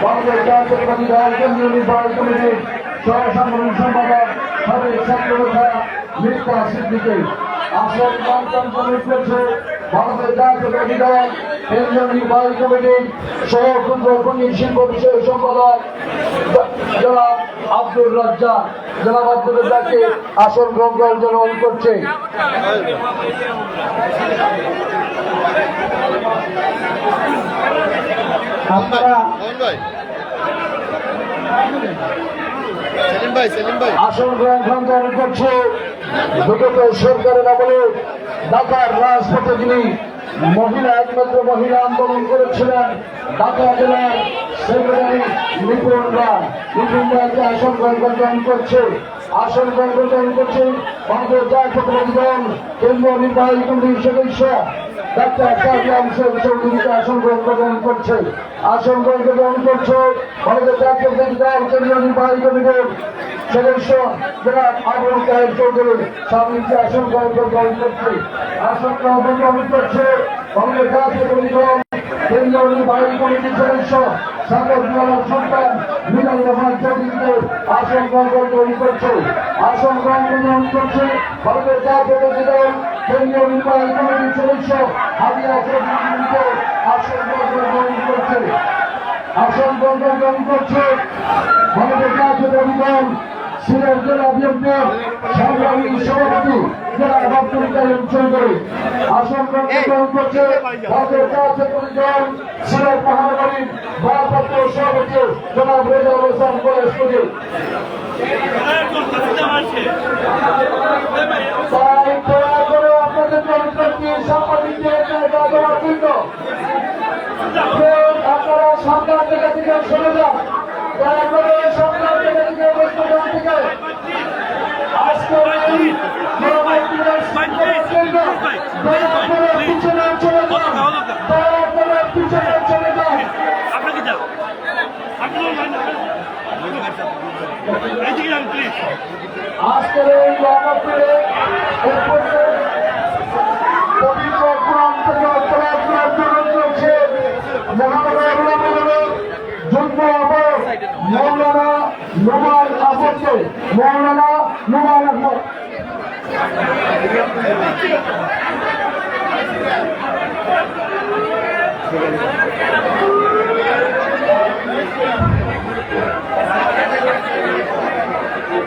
বাংলাদেশ জাতীয়তাবাদী দল কেন্দ্রীয় নির্বাহী কমিটির সহসাংগঠনিক করছে বাংলাদেশ জাতীয়তাবাদী দল কেন্দ্রীয় নির্বাহী কমিটির সহ ক্ষুদ্র খনিজ শিল্প বিষয় সম্পাদক জনাব আব্দুর রাজ্জাক। রাজ্জাককে আসন গ্রহণ করার জন্য করছে। আপনারা মোহন ভাই সেলিম ভাই সেলিম ভাই আসন গ্রহণ করছে বিগত সরকারের আমলে ঢাকার রাজপথে যিনি মহিলা, একমাত্র মহিলা আন্দোলন করেছিলেন, ঢাকা জেলার সেক্রেটারি নিপুণ রায়। নিপুণ রায়কে আসন গ্রহণ করছে আসন গ্রহণ করছে বাংলাদেশ জাতীয়তাবাদী দল কেন্দ্রীয় নির্বাহী কমিটির সদস্য। ডাক্তার কাজলাম চৌধুরীকে আসন গ্রহণ করছে। আসন গ্রহণ করছে। বাংলাদেশ জাতীয়তাবাদী দল কেন্দ্রীয় নির্বাহী কমিটির সদস্য যারা আবুল কাহের চৌধুরী স্বামীকে আসন গ্রহণ করছে। আসন গ্রহণ করছে। বাংলাদেশ জাতীয়তাবাদী দল কেন্দ্রীয় নির্বাহী কমিটির সদস্য। সাগর দিওয়ালা সন্তান মিলাল রহমান চৌধুরীকে আসন গ্রহণ করছে। আসন গ্রহণ করছে। ভারতের জাতীয়তাবাদী দল কেন্দ্রীয় নির্বাহী কমিটির সদস্য হাবিয়া চৌধুরীকে আসন গ্রহণ করছে। আসন গ্রহণ করছে ভারতের জাতীয়তাবাদী দল সিলেট জেলা বিএনপির সংগ্রামী সভাপতি জেলা কালিম চৌধুরী। আসন গ্রহণ করছে ভারতের জাতীয়তাবাদী দল সিলেট মহানগরীর ভারপ্রাপ্ত সভাপতি জনাব রেজা হোসেন বয়স্পতি তাই আপনারা সামনের জায়গা থেকে সরে যান দয়া করে সামনের জায়গা থেকে বৈঠক থেকে আজকে দয়া করে পিছনে চলে যান দয়া করে পিছনে চলে যান আপনাকে যান আজকের এই জনপ্রিয় পবিত্র কোরআন থেকে অন্তরায় করার জন্য চলছে মহানগর যুগ্ম আহ্বায়ক মৌলানা নুমাল আহমদকে মৌলানা নুমাল আহমদ। নাই নাই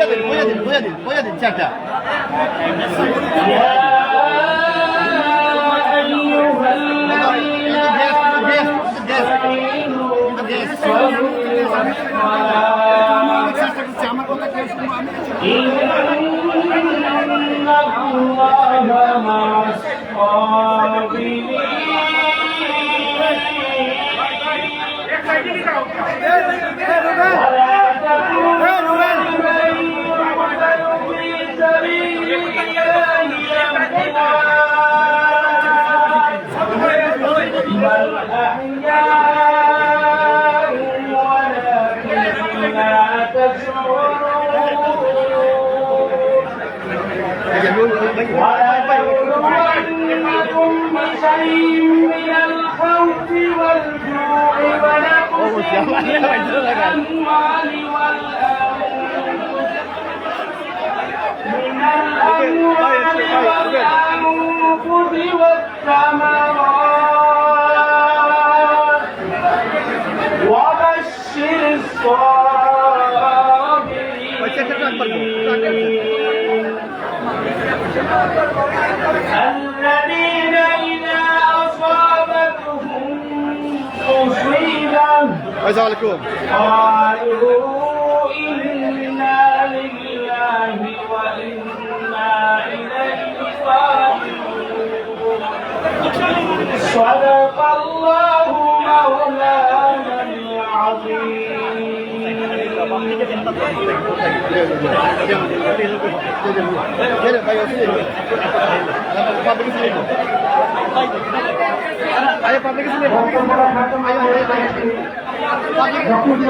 Põe a dele, põe a dele, põe a dele, põe a dele, tchau, tchau. الأموال والأنفس من الأموال والأنفس والثمرات আসসালামু আলাইকুম قالوا إنا لله وإنا إليه راجعون صدق الله مولانا العظيم সভাপতি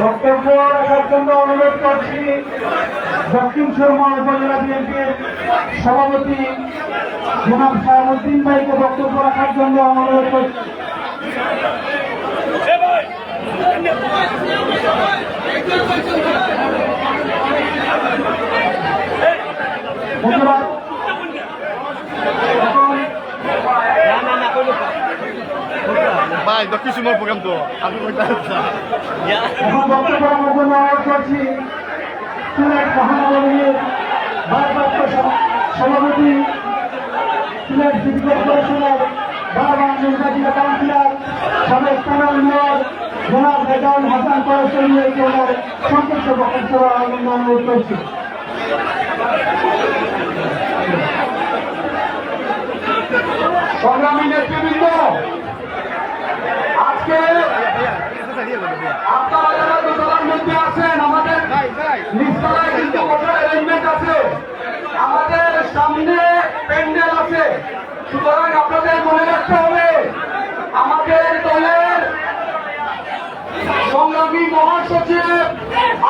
বক্তব্য রাখার জন্য অনুরোধ করছি দক্ষিণ সুরমা উপজেলা বিএনপির সভাপতি জনাব ভাইকে বক্তব্য রাখার জন্য অনুরোধ করছি। ধন্যবাদ। এখন ভাই দক্ষিণ সুমর প্রোগ্রাম তো। আপনি করছি। সিলেট মহানগরীর ভারপ্রাপ্ত সভা- সভাপতি সিলেট সিটি কর্পোরেশনের বারবার নির্বাচিত কাউন্সিলর সাবেক জনাব রেজাউল হাসান করেছেন ওনার সংক্ষিপ্ত অনুরোধ করছি। সংগ্রামী নেতৃবৃন্দ, আজকে আপনারা যারা দোতলার মধ্যে আছেন, আমাদের নিচতলায় কিন্তু অ্যারেঞ্জমেন্ট আছে। আমাদের সামনে প্যান্ডেল আছে। সুতরাং আপনাদের মনে রাখতে হবে আমাদের দলের সংগ্রামী মহাসচিব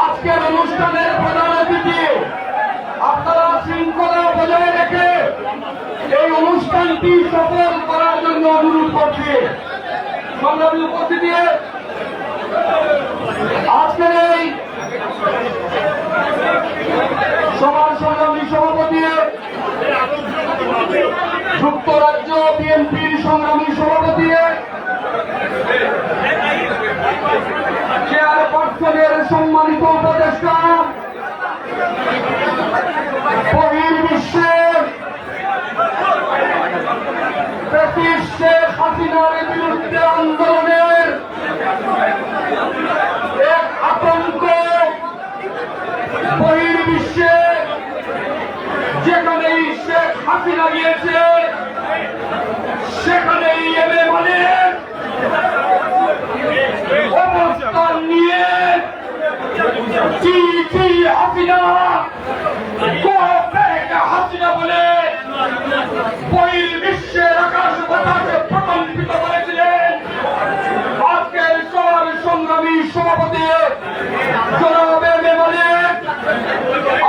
আজকের অনুষ্ঠানের প্রধান অতিথি আপনারা শৃঙ্খলা বজায় রেখে এই অনুষ্ঠানটি সফল করার জন্য অনুরোধ করছি। সংগ্রামী উপস্থিতি আজকের এই সবার সংগ্রামী সভাপতি, যুক্তরাজ্য বিএনপির সংগ্রামী সভাপতি চেয়ারপারসনের সম্মানিত উপদেষ্টা ব্রিটিশ শেখ হাসিনার বিরুদ্ধে আন্দোলনের এক আতঙ্ক বহির্বিশ্বে, যেখানেই শেখ হাসিনা গিয়েছে, সেখানেই এমএ মালিক অবস্থান নিয়ে জি জি, হাসিনা হাসিনা বলে বহির্বিশ্বের বাতাসে প্রকম্পিত করেছিলেন। আজকের সবার সংগ্রামী সভাপতি জনাব এম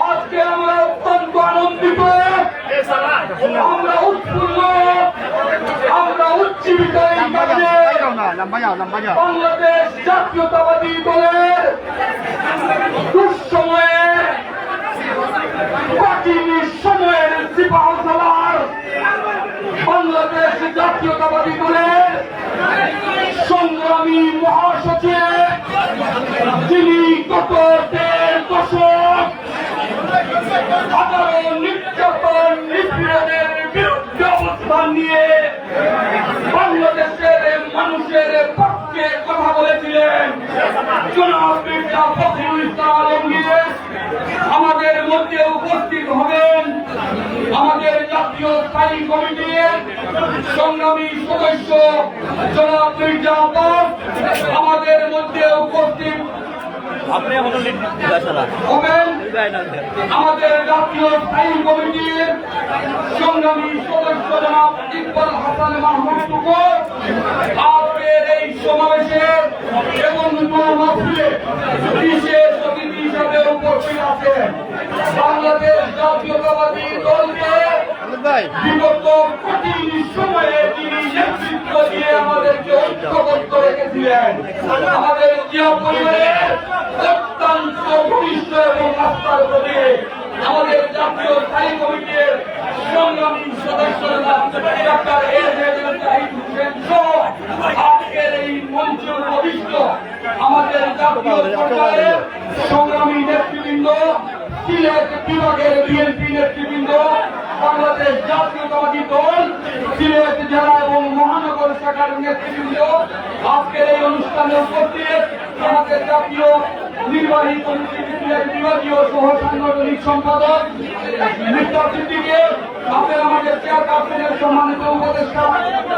আজকে আমরা অত্যন্ত আনন্দিত। আমরা উৎফুল্ল। আমরা উজ্জীবিত এই কারণে বাংলাদেশ জাতীয়তাবাদী দলের দুঃসময়ে কঠিন সময়ের সিপাহ বাংলাদেশ জাতীয়তাবাদী দলের সংগ্রামী মহাসচিব, যিনি গত দেড় দশক হাজারো নির্যাতন নিপীড়নের বিরুদ্ধে অবস্থান নিয়ে বাংলাদেশের মানুষের জনাব মির্জা ফখরুল ইসলাম আলমগীর আমাদের মধ্যে উপস্থিত হবেন আমাদের জাতীয় স্থায়ী কমিটির সংগ্রামী সদস্য জনাব মির্জা আব্বাস। আমাদের মধ্যে উপস্থিত আপনি আমাদের জাতীয় স্থায়ী কমিটির সংগ্রামী সদস্য জনাব ইকবাল হাসান মাহমুদ টুকুর এই সমাবেশে এবং মাহফিলে বিশেষ অতিথি হিসাবে উপস্থিত আছেন বাংলাদেশ জাতীয়তাবাদী দলকে বিগত কঠিন সময়ে তিনি নেতৃত্ব দিয়ে আমাদেরকে ঐক্যবদ্ধ রেখেছিলেন। আমাদের জিয়া পরিবারের অত্যন্ত ঘনিষ্ঠ এবং আস্থার প্রতীক আমাদের জাতীয় স্থায়ী কমিটির সংগ্রামী সদস্যরা ডাক্তার জাহিদ হোসেন সহ মঞ্চে উপবিষ্ট আমাদের জাতীয় সরকারের সংগ্রামী নেতৃবৃন্দ, সিলেট বিভাগের বিএনপি নেতৃবৃন্দ, বাংলাদেশ জাতীয়তাবাদী দল, সিলেট জেলা এবং মহানগর শাখার নেতৃবৃন্দ। আজকের অনুষ্ঠানে উপস্থিত আমাদের জাতীয় নির্বাহী কমিটির বিভাগীয় সহ সাংগঠনিক সম্পাদক মিস্টার সিদ্দিকে আপনার আমাদের চেয়ারপারসনের সম্মানিত উপদেষ্টা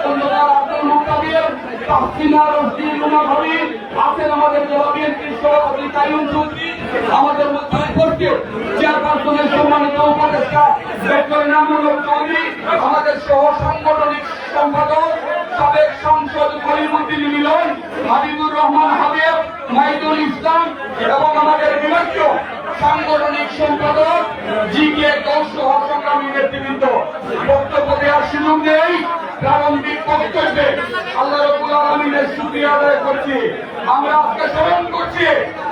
চন্দ্রলাল আব্দুল মুক্তাবির তাহসিনা আমাদের জেলা বিএনপির সভাপতি কায়ুম চৌধুরী, আমাদের মধ্যে উপস্থিত চেয়ারপারসনের সম্মানিত উপদেষ্টা ডক্টর নামুল হক চৌধুরী, আমাদের সহ সাংগঠনিক সম্পাদক, সাবেক সংসদ কলিমুদ্দিন মিলন, হাবিবুর রহমান হাবিব মাইদুল ইসলাম এবং আমাদের বিভাগীয় সাংগঠনিক সম্পাদক জি কে কৌশল সংগ্রামী নেতৃবৃন্দ। বক্তব্য দেওয়ার সুযোগ নেই, প্রারম্ভিক বক্তব্যে আল্লাহ রবুল আলমিনের শুক্রিয়া আদায় করছি। আমরা আজকে স্মরণ করছি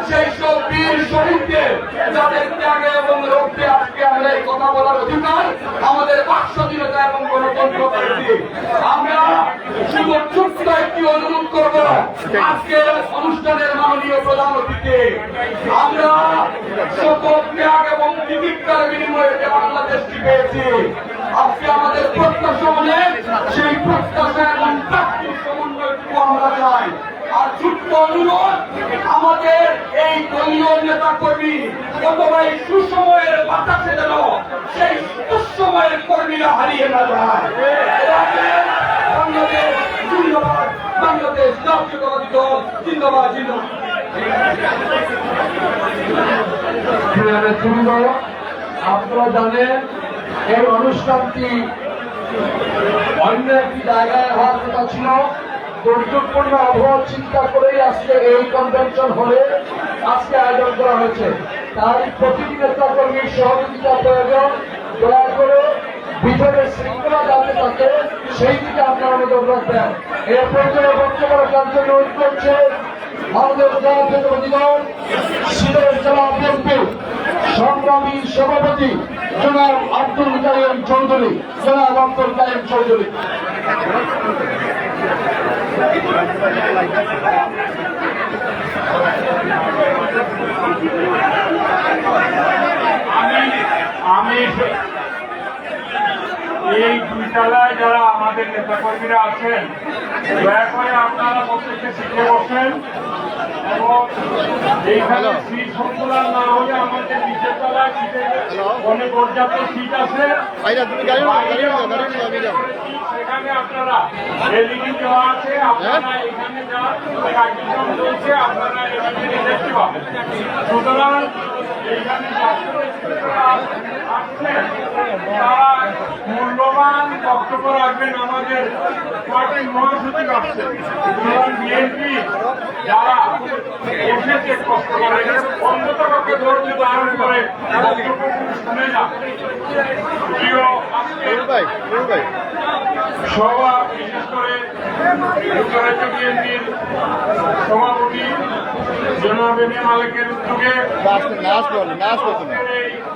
সেই সব বীর শহীদদের যাদের ত্যাগে এবং রক্তে আজকে আমরা এই কথা বলার অধিকার আমাদের বাকস্বাধীনতা এবং গণতন্ত্র পেয়েছি আমরা শুধু ছোট্ট একটি অনুরোধ করব। আজকে অনুষ্ঠানের মাননীয় প্রধান অতিথি, আমরা শপথ ত্যাগ এবং তিতিক্ষার বিনিময়ে যে বাংলাদেশটি পেয়েছি, আজকে আমাদের প্রত্যাশা অনেক সেই প্রত্যাশা এবং প্রাপ্তির সমন্বয়টুকু আমরা চাই। আর ছোট্ট অনুরোধ, আমাদের এই দলীয় নেতা কর্মী অথবা এই সুসময়ের বাতাসে যেন সেই দুঃসময়ের কর্মীরা হারিয়ে না যায়। বাংলাদেশ জিন্দাবাদ বাংলাদেশ জাতীয়তাবাদী দল, জিন্দাবাদ জিন্দাবাদ। প্রিয় আপনারা জানেন, এই অনুষ্ঠানটি অন্য একটি জায়গায় হওয়ার কথা ছিল। দুর্যোগপূর্ণ আবহাওয়া চিন্তা করেই আজকে এই কনভেনশন হলে আজকে আয়োজন করা হয়েছে। তাই প্রতিটি নেতা কর্মীর সহযোগিতা প্রয়োজন দয়া করে ভিতরে শৃঙ্খলা থাকে সেই দিকে আপনারা নজর রাখবেন। এর প্রয়োজনে বক্তব্য রাখার জন্য অনুরোধ করছে আমাদের জাতীয়তাবাদী দল সিলেট জেলা বিএনপি সংগ্রামী সভাপতি জনাব আব্দুল কাইম চৌধুরী, জনাব আব্দুল কাইম চৌধুরী। আমি আমি এই দুই তলায় যারা আমাদের নেতাকর্মীরা আছেন দয়া করে আপনারা প্রত্যেককে শিখে বসেন এবং এইখানে সিট সন্তুলন না হলে আমাদের নিচের তলায় সিটের অনেক পর্যাপ্ত সিট আছে। সেখানে আপনারা এলইডি দেওয়া আছে আপনারা এখানে যান কার্যক্রম চলছে আপনারা এখানে দেখতে পাবেন। সুতরাং এইখানে বক্তব্য রাখবেন আমাদের পার্টির মহাসচিব আসছেন। বিএনপি যারা এসেছে কষ্ট করে অন্ততপক্ষে ধৈর্য ধারণ করে বক্তব্য শুনে প্রিয় ভাই সভা বিশেষ করে যুক্তরাজ্য বিএনপির সভাপতি জনাব এম এ মালিকের উদ্যোগে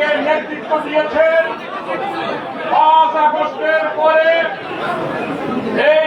আমাদেরকে নেতৃত্ব দিয়েছেন। পাঁচ আগস্টের পরে এই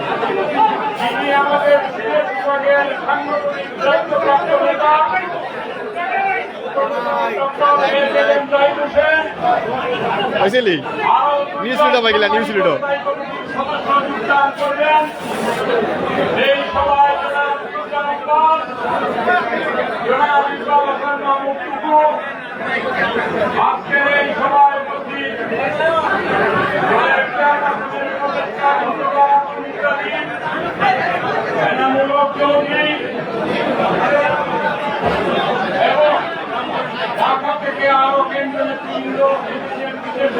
যিনি আমাদের সিলেট বিভাগের সাংগঠনিক দায়িত্বপ্রাপ্ত নেতা নিউজ লিডো পাইলা নিউজ লিডো এই সভায় আজকের এই সভায় উপস্থিত এনামূলক চৌধুরী আরও কেন্দ্র নেতৃবৃন্দ বিশেষ